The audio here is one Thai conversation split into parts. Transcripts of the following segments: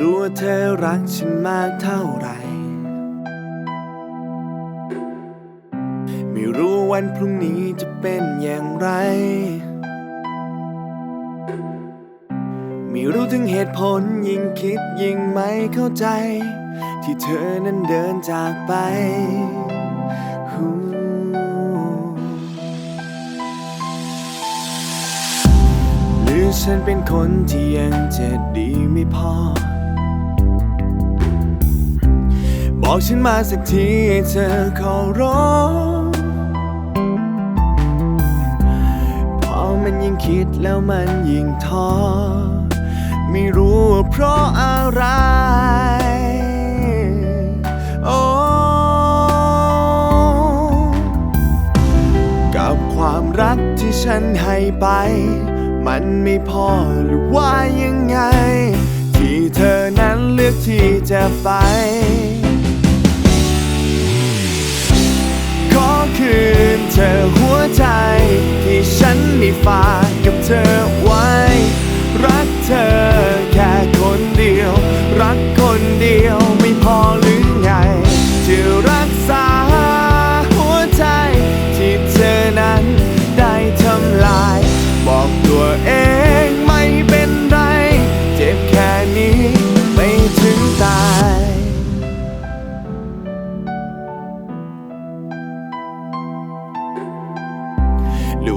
รู้ว่าเธอรักฉันมากเท่าไหร่ ไม่รู้วันพรุ่งนี้จะเป็นอย่างไร ไม่รู้ถึงเหตุผลยิ่งคิดยิ่งไม่เข้าใจ ที่เธอนั้นเดินจากไปหรือฉันเป็นคนที่ยังจะดีไม่พอ บอกฉันมาสักทีเธอขอร้องพอมันยิ่งคิดแล้วมันยิ่งท้อไม่รู้ว่าเพราะอะไรโอ้กับความรักที่ฉันให้ไป มันไม่พอหรือว่ายังไง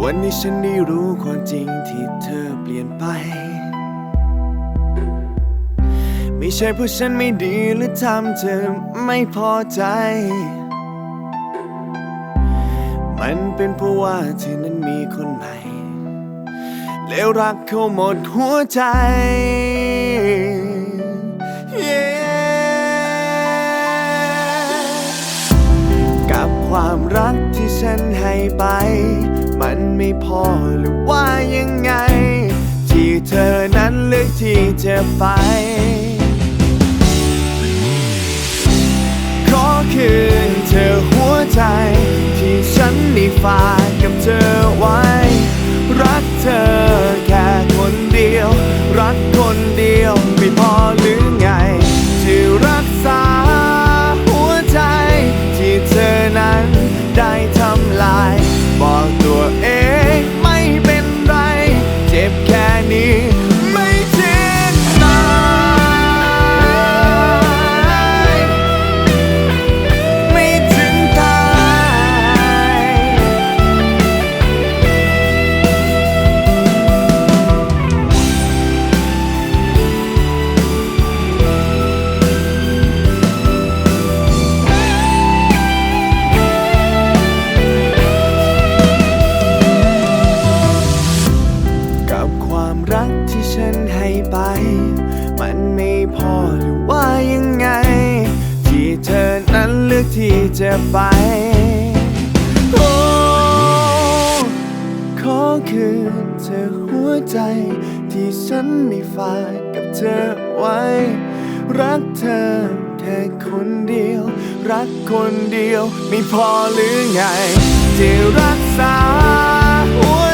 วันนี้ฉันได้รู้ความจริงที่เธอเปลี่ยนไป ไม่ใช่เพราะฉันไม่ดีหรือทำเธอไม่พอใจ มันเป็นเพราะว่าเธอนั้นมีคนใหม่ แล้วรักเขาหมดหัวใจ Yeah กับความรักที่ฉันให้ไป มันไม่พอหรือว่ายังไง ที่เธอนั้นเลือกที่จะไป ขอคืนเธอหัวใจ จ็บันให้ไป มันไม่พอหรือว่ายังไง ที่เธอนั้นเลือกที่จะไป โอ้ขอคืนเธอหัวใจ ที่ฉันได้ฝากกับเธอไว้ รักเธอแค่คนเดียว รักคนเดียวไม่พอหรือไงที่รักษาหัว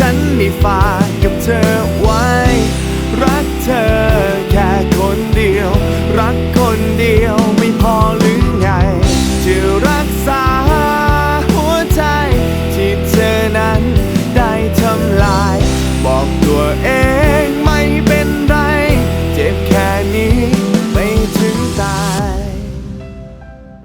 ฉันไม่ฝ่า